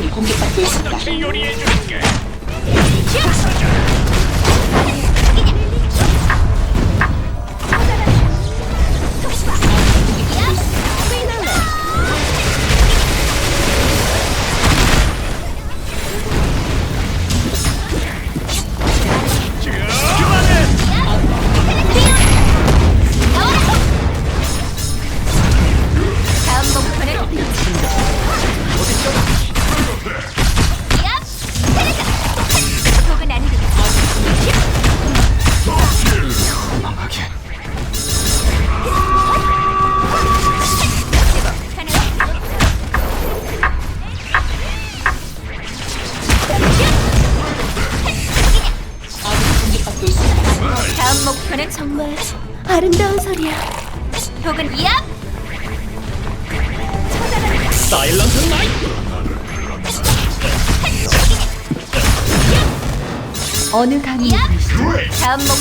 아군이 공격받고 있습니다. 공격받고 있습니다. 다음 목표는 정말 아름다운 소리야. 혹은 이압 사일런트 나이트. 어느 감이 다음 목